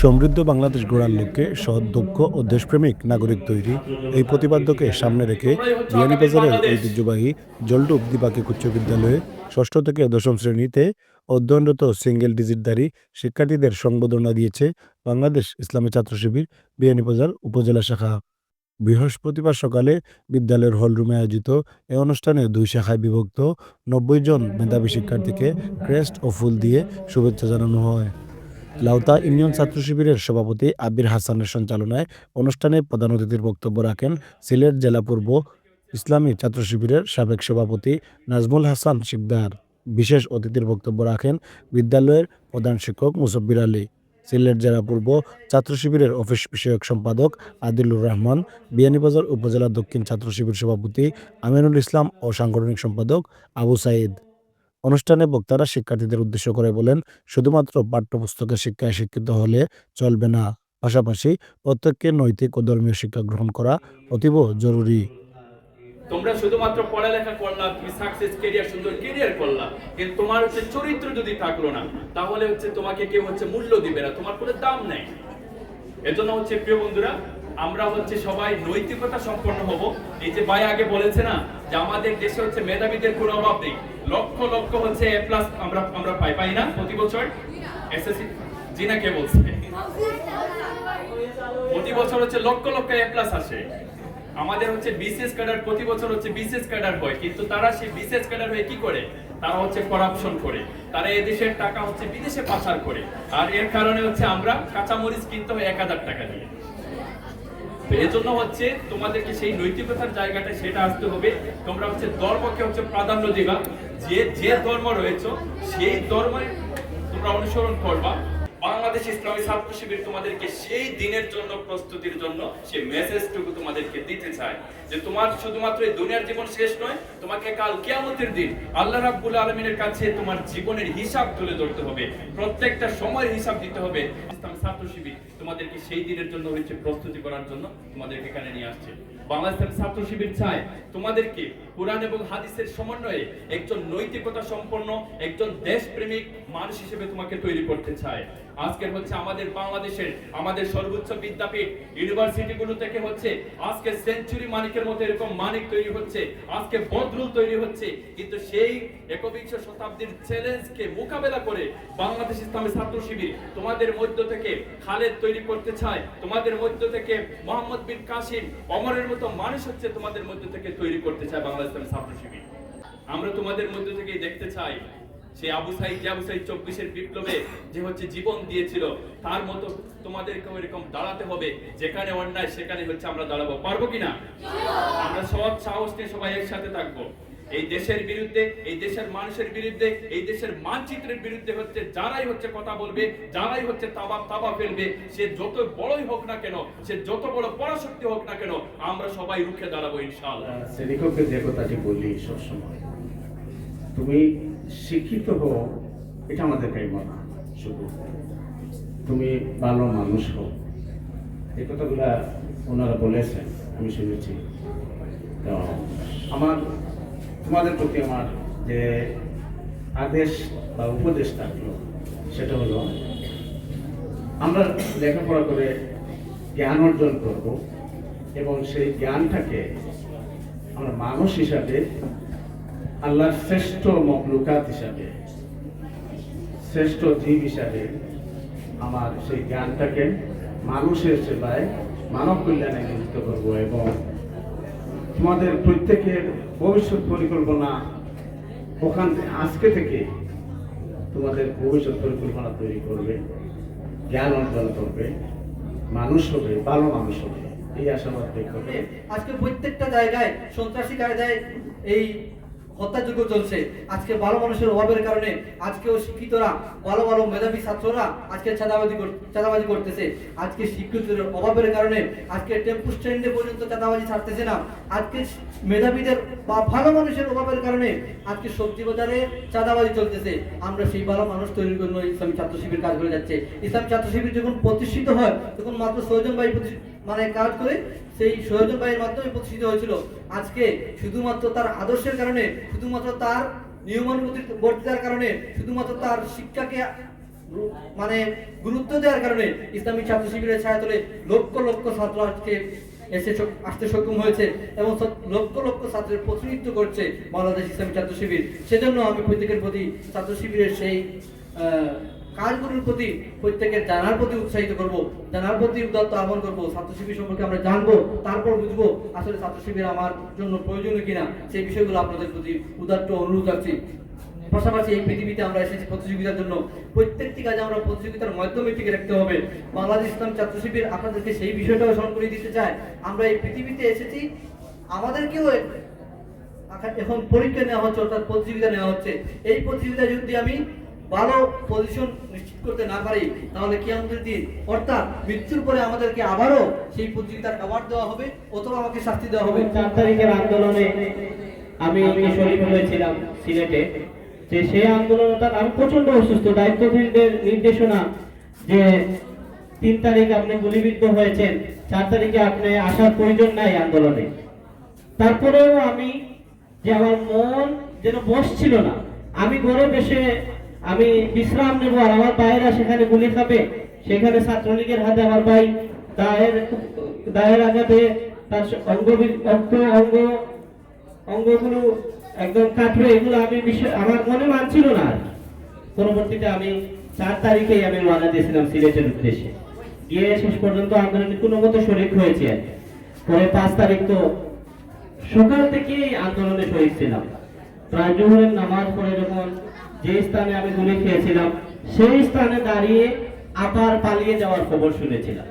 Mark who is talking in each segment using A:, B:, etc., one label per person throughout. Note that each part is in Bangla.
A: সমৃদ্ধ বাংলাদেশ গড়ার লক্ষ্যে সৎ দক্ষ ও দেশপ্রেমিক নাগরিক তৈরি এই প্রতিপাদ্যকে সামনে রেখে বিয়ানীবাজারের ঐতিহ্যবাহী জলডুব দ্বিপাক্ষিক উচ্চ বিদ্যালয়ে ষষ্ঠ থেকে দশম শ্রেণীতে অধ্যয়নরত সিঙ্গেল ডিজিটধারী শিক্ষার্থীদের সংবর্ধনা দিয়েছে বাংলাদেশ ইসলামী ছাত্র শিবির বিয়ানীবাজার উপজেলা শাখা। বৃহস্পতিবার সকালে বিদ্যালয়ের হলরুমে আয়োজিত এ অনুষ্ঠানে দুই শাখায় বিভক্ত নব্বই জন মেধাবী শিক্ষার্থীকে ক্রেস্ট ও ফুল দিয়ে শুভেচ্ছা জানানো হয়। লাউতা ইউনিয়ন ছাত্র শিবিরের সভাপতি আবির হাসানের সঞ্চালনায় অনুষ্ঠানে প্রধান অতিথির বক্তব্য রাখেন সিলেট জেলা পূর্ব ইসলামী ছাত্র শিবিরের সাবেক সভাপতি নাজমুল হাসান শিকদার। বিশেষ অতিথির বক্তব্য রাখেন বিদ্যালয়ের প্রধান শিক্ষক মুসব্বির আলী, সিলেট জেলা পূর্ব ছাত্র শিবিরের অফিস বিষয়ক সম্পাদক আদিলুর রহমান, বিয়ানীবাজার উপজেলা দক্ষিণ ছাত্র শিবির সভাপতি আমিনুল ইসলাম ও সাংগঠনিক সম্পাদক আবু সাইদ। অনুষ্ঠানে বক্তারা শিক্ষার্থীদের উদ্দেশ্য করে বলেন, শুধুমাত্র পাঠ্যপুস্তকের শিক্ষায় শিক্ষিত হলে চলবে না। পাশাপাশি প্রত্যেককে নৈতিক ও ধর্মীয় শিক্ষা গ্রহণ করা অতীব জরুরি।
B: তোমরা শুধুমাত্র পড়ালেখা করলা তুমি সাকসেস কেরিয়ার সুন্দর কেরিয়ার করলা কিন্তু তোমার হচ্ছে চরিত্র যদি থাকল না, তাহলে হচ্ছে তোমাকে কেউ হচ্ছে মূল্য দিবে না, তোমার কোনো দাম নেই। এজন্য হচ্ছে প্রিয় বন্ধুরা, আমরা হচ্ছে সবাই নৈতিকতা সম্পন্ন হব। এই যে ভাই আগে বলেছে না, যে আমাদের দেশে হচ্ছে মেধাবীদের কোনো অভাব নেই। লক্ষ লক্ষ হচ্ছে এ প্লাস আমরা আমরা পাই পাই না প্রতি বছর? এসএসসি জিনা কে বলছে? প্রতি বছর হচ্ছে লক্ষ লক্ষ এ প্লাস আসে। আমাদের হচ্ছে বিসিএস ক্যাডার প্রতি বছর হচ্ছে বিসিএস ক্যাডার হয়, কিন্তু তারা সেই বিসিএস ক্যাডার হয়ে কি করে? তারা হচ্ছে করাপশন করে। তারা এদেশের টাকা হচ্ছে বিদেশে পাচার করে। আর এর কারণে হচ্ছে আমরা কাঁচামরিচ কিনতে হয় এক হাজার টাকা দিয়ে। হচ্ছে তোমাদেরকে সেই নৈতিকতার জায়গাটা সেটা আসতে হবে। তোমরা হচ্ছে ধর্মকে হচ্ছে প্রাধান্য দিবা। যে যে ধর্ম সেই ধর্মের তোমরা অনুসরণ করবা। বাংলাদেশ ইসলামী ছাত্র শিবির তোমাদেরকে সেই দিনের জন্য, প্রস্তুতির জন্য সেই মেসেজটুকু তোমাদেরকে দিতে চায়। যে তোমার শুধুমাত্র এই দুনিয়ার জীবন শেষ নয়, তোমাকে কাল কিয়ামতের দিন আল্লাহ রাব্বুল আলমিনের কাছে তোমার জীবনের হিসাব তুলে ধরতে হবে। প্রত্যেকটা সময়ের হিসাব দিতে হবে। ইসলাম ছাত্র শিবির তোমাদেরকে সেই দিনের জন্য হচ্ছে প্রস্তুতি করার জন্য তোমাদেরকে এখানে নিয়ে আসছে। বাংলাদেশের ছাত্র শিবির চায় তোমাদেরকে কোরআন এবং হাদিসের সমন্বয়ে একজন নৈতিকতা সম্পন্ন, একজন দেশপ্রেমিক মানুষ হিসেবে তোমাকে তৈরি করতে চায়। আজকের হচ্ছে আমাদের বাংলাদেশের, আমাদের সর্বোচ্চ বিদ্যাপীঠ ইউনিভার্সিটিগুলো থেকে হচ্ছে আজকে সেঞ্চুরি মানিকের মতো এরকম মানিক তৈরি হচ্ছে, আজকে বদরুল তৈরি হচ্ছে। কিন্তু সেই একবিংশ শতাব্দীর চ্যালেঞ্জকে মোকাবেলা করে বাংলাদেশ ইসলামী ছাত্র শিবির তোমাদের মধ্য থেকে খালেদ তৈরি করতে চায়, তোমাদের মধ্য থেকে মোহাম্মদ বিন কাসিম, অমরের মতো মানুষ হচ্ছে তোমাদের মধ্য থেকে তৈরি করতে চায় বাংলাদেশ ইসলামী ছাত্র শিবির। আমরা তোমাদের মধ্য থেকেই দেখতে চাই সে আবু সাইদ আবু সাইদ চব্বিশের বিপ্লবে যে হচ্ছে জীবন দিয়েছিল, তার মতো তোমাদেরকেও এরকম দাঁড়াতে হবে। যেখানে অন্যায়, সেখানে হচ্ছে আমরা দাঁড়াবো। পারব কিনা আমরা সব সাহস নিয়ে সবাই একসাথে থাকব। এই দেশের বিরুদ্ধে, এই দেশের মানুষের বিরুদ্ধে, এই দেশের মানচিত্রের বিরুদ্ধে হচ্ছে যারাই হচ্ছে কথা বলবে, যারাই হচ্ছে তাবা তাবা ফেলবে, সে যত বড়ই হোক না কেন, সে যত বড় পরাশক্তি হোক না কেন, আমরা সবাই রুখে দাঁড়াবো ইনশাআল্লাহ।
C: শ্রেণীকক্ষে যে কথাটি বললি সবসময়, তুমি শিক্ষিত হও, এটা আমাদের কাম্য না শুধু তুমি ভালো মানুষ হও। এই কথাগুলা ওনারা বলেছেন, আমি শুনেছি। তো আমার, তোমাদের প্রতি আমার যে আদেশ বা উপদেশ থাকল, সেটা হলো, আমরা লেখাপড়া করে জ্ঞান অর্জন করব এবং সেই জ্ঞানটাকে আমরা মানুষ হিসাবে আল্লাহর শ্রেষ্ঠ মকলুকাত হিসাবে, শ্রেষ্ঠ জীব হিসাবে আমার সেই জ্ঞানটাকে মানুষের সেবায়, মানব কল্যাণে নিযুক্ত করব এবং তোমাদের প্রত্যেকের ভবিষ্যৎ পরিকল্পনা ওখান থেকে, আজকে থেকে তোমাদের ভবিষ্যৎ পরিকল্পনা তৈরি করবে, জ্ঞান অর্জন করবে, মানুষ হবে, ভালো মানুষ হবে, এই আশাবাদ করে।
D: আজকে প্রত্যেকটা জায়গায় সন্ত্রাসী কায়দায় এই হত্যাযোগ্য চলছে। আজকে ভালো মানুষের অভাবের কারণে আজকেও শিক্ষিতরা, ভালো ভালো মেধাবী ছাত্ররা আজকে চাঁদাবাজি চাঁদাবাজি করতেছে। আজকে শিক্ষিতদের অভাবের কারণে আজকে টেম্পু স্ট্যান্ডে পর্যন্ত চাঁদাবাজি ছাড়তেছে না। আজকে মেধাবীদের বা ভালো মানুষের অভাবের কারণে আজকে সবজি বাজারে চাঁদাবাজি চলতেছে। আমরা সেই ভালো মানুষ তৈরির জন্য ইসলামী ছাত্র শিবির কাজ করে যাচ্ছে। ইসলামী ছাত্র শিবির যখন প্রতিষ্ঠিত হয়, তখন মাত্র ছয়জন ভাই মানে কাজ করে সেই সৈয়দ ভাইয়ের মাধ্যমে প্রতিষ্ঠিত হয়েছিল। আজকে শুধুমাত্র তার আদর্শের কারণে, শুধুমাত্র তার নিয়মানুবর্তিতার কারণে, শুধুমাত্র তার শিক্ষাকে মানে গুরুত্ব দেওয়ার কারণে ইসলামী ছাত্র শিবিরের ছায়াতলে লক্ষ লক্ষ ছাত্র আজকে এসে আসতে সক্ষম হয়েছে এবং লক্ষ লক্ষ ছাত্রের প্রতিনিধিত্ব করছে বাংলাদেশ ইসলামী ছাত্র শিবির। সেজন্য আমি প্রত্যেকের প্রতি ছাত্র শিবিরের সেই কাজগুলোর প্রতি প্রত্যেকের জানার প্রতি উৎসাহিত করব, জানার প্রতি উদাত্ত আহ্বান করব ছাত্র শিবির সম্পর্কে আমরা জানব, তারপর বুঝব আসলে ছাত্র শিবির আমার জন্য প্রয়োজনীয় কিনা, সেই বিষয়গুলো আপনাদের প্রতি উদাত্ত অনুরোধ রাখছি পাশাপাশি এই পৃথিবীতে আমরা এসেছি প্রতিযোগিতার জন্য। প্রত্যেকটি কাজে আমরা প্রতিযোগিতার মাধ্যমে টিকে রাখতে হবে। বাংলাদেশ ইসলাম ছাত্র শিবির আপনাদেরকে সেই বিষয়টাও স্মরণ করে দিতে চায়। আমরা এই পৃথিবীতে এসেছি, আমাদেরকেও এখন পরীক্ষা নেওয়া হচ্ছে, অর্থাৎ প্রতিযোগিতা নেওয়া হচ্ছে। এই প্রতিযোগিতায় যদি আমি ভালো পজিশন নিশ্চিত করতে না পারি, তাহলে কি আমাদের দিন, অর্থাৎ মৃত্যুর পরে আমাদেরকে আবারও সেই প্রতিযোগিতার অ্যাওয়ার্ড দেওয়া হবে, অথবা আমাকে শাস্তি দেওয়া হবে।
E: চার তারিখের আন্দোলনে আমি শরীর হয়েছিলাম সিলেটে, যে সেই আন্দোলন অর্থাৎ আমি প্রচণ্ড অসুস্থ দায়িত্বশীলদের নির্দেশনা যে তিন তারিখ আপনি গুলিবিদ্ধ হয়েছেন, চার তারিখে আপনি আসার প্রয়োজন নাই আন্দোলনে। তারপরেও আমি যে আমার মন যেন বসছিল না, আমি ঘরে বসে আমি বিশ্রাম নেব আর আমার ভাইয়েরা সেখানে গুলি খাবে সেখানে ছাত্রলীগের হাতে আমার ভাই দায়ের দায়ের আঘাতে তার অঙ্গ অঙ্গ অঙ্গ, অঙ্গগুলো একদম কাটবে এগুলো আমি আমার মনে মানছিল না। পরবর্তীতে আমি চার তারিখেই আমি রওনা দিয়েছিলাম সিলেটের উদ্দেশ্যে গিয়ে শেষ পর্যন্ত আন্দোলনে কোনো মতো শরিক হয়েছে। পরে পাঁচ তারিখ তো সকাল থেকেই আন্দোলনে শহীদ ছিলাম প্রায় জোহরের নামাজ পড়ে যখন যে স্থানে আমি গুলি খেয়েছিলাম, সেই স্থানে দাঁড়িয়ে আবার পালিয়ে যাওয়ার খবর শুনেছিলাম।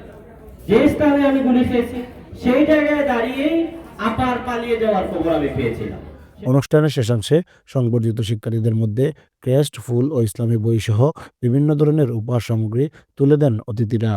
E: যে স্থানে আমি গুলি খেয়েছি, সেই জায়গায় দাঁড়িয়েই আবার পালিয়ে যাওয়ার খবর আমি পেয়েছিলাম।
A: অনুষ্ঠানের শেষাংশে সংবর্ধিত শিক্ষার্থীদের মধ্যে ক্রেস্ট, ফুল ও ইসলামী বই সহ বিভিন্ন ধরনের উপহার সামগ্রী তুলে দেন অতিথিরা।